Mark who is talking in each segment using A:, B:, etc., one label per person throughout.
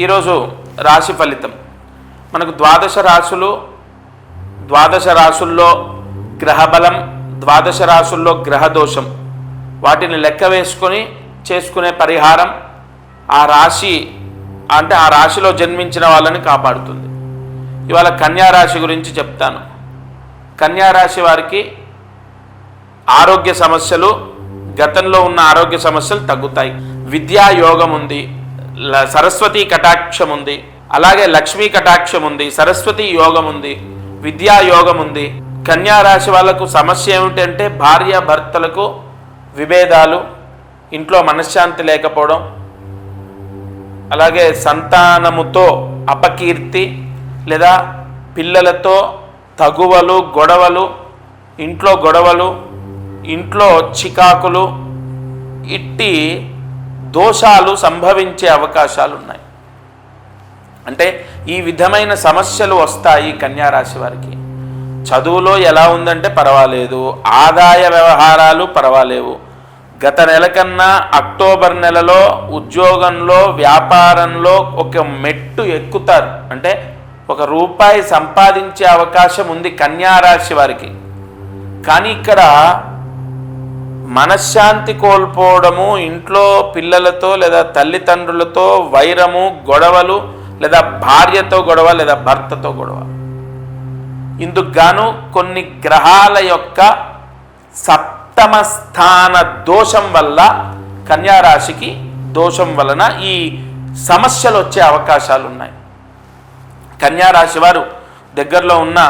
A: ఈరోజు రాశి ఫలితం. మనకు ద్వాదశ రాశులు ద్వాదశ రాశుల్లో గ్రహబలం ద్వాదశ రాశుల్లో గ్రహదోషం. వాటిని లెక్క వేసుకొని చేసుకునే పరిహారం ఆ రాశి అంటే ఆ రాశిలో జన్మించిన వాళ్ళని కాపాడుతుంది. ఇవాళ కన్యా రాశి గురించి చెప్తాను. కన్యా రాశి వారికి ఆరోగ్య సమస్యలు గతంలో ఉన్న ఆరోగ్య సమస్యలు తగ్గుతాయి. విద్యా యోగం ఉంది. సరస్వతి కటాక్షం ఉంది అలాగే లక్ష్మీ కటాక్షం ఉంది సరస్వతి యోగం ఉంది విద్యా యోగం ఉంది కన్యా రాశి వాళ్ళకు సమస్య ఏమిటంటే భార్య భర్తలకు విభేదాలు ఇంట్లో మనశ్శాంతి లేకపోవడం అలాగే సంతానముతో అపకీర్తి లేదా పిల్లలతో తగువలు గొడవలు ఇంట్లో గొడవలు ఇంట్లో చికాకులు ఇట్టి దోషాలు సంభవించే అవకాశాలు ఉన్నాయి అంటే ఈ విధమైన సమస్యలు వస్తాయి కన్యారాశి వారికి. చదువులో ఎలా ఉందంటే పర్వాలేదు ఆదాయ వ్యవహారాలు పర్వాలేవు. గత నెల కన్నా అక్టోబర్ నెలలో ఉద్యోగంలో వ్యాపారంలో ఒక మెట్టు ఎక్కుతారు. అంటే ఒక రూపాయి సంపాదించే అవకాశం ఉంది కన్యారాశి వారికి. కానీ ఇక్కడ మనశ్శాంతి కోల్పోవడము ఇంట్లో పిల్లలతో లేదా తల్లిదండ్రులతో వైరము గొడవలు లేదా భార్యతో గొడవ లేదా భర్తతో గొడవ. ఇందుకు గాను కొన్ని గ్రహాల యొక్క సప్తమ స్థాన దోషం వల్ల కన్యారాశికి దోషం వలన ఈ సమస్యలు వచ్చే అవకాశాలు ఉన్నాయి కన్యారాశి వారు దగ్గరలో ఉన్న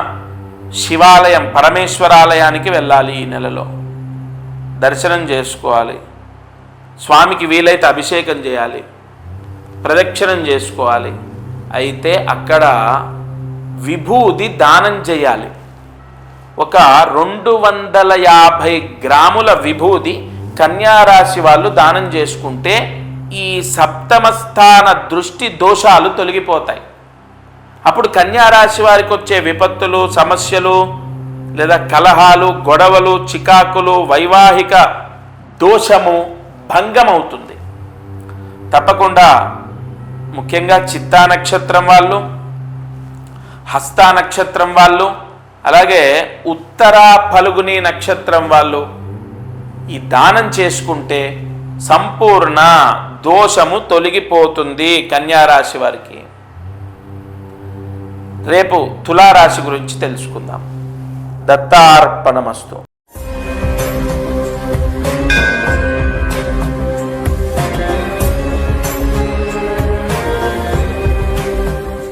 A: శివాలయం పరమేశ్వరాలయానికి వెళ్ళాలి ఈ నెలలో. దర్శనం చేసుకోవాలి. స్వామికి వీలైతే అభిషేకం చేయాలి. ప్రదక్షిణం చేసుకోవాలి. అయితే అక్కడ విభూది దానం చేయాలి. ఒక రెండు వందల యాభై గ్రాముల విభూది కన్యారాశి వాళ్ళు దానం చేసుకుంటే ఈ సప్తమ స్థాన దృష్టి దోషాలు తొలగిపోతాయి. అప్పుడు కన్యారాశి వారికి వచ్చే విపత్తులు సమస్యలు లేదా కలహాలు గొడవలు చికాకులు వైవాహిక దోషము భంగమవుతుంది. తప్పకుండా ముఖ్యంగా చిత్తా నక్షత్రం వాళ్ళు హస్తా నక్షత్రం వాళ్ళు అలాగే ఉత్తర పలుగుని నక్షత్రం వాళ్ళు ఈ దానం చేసుకుంటే సంపూర్ణ దోషము తొలగిపోతుంది కన్యారాశి వారికి. రేపు తులారాశి గురించి తెలుసుకుందాం. దత్తార్పణమస్తు.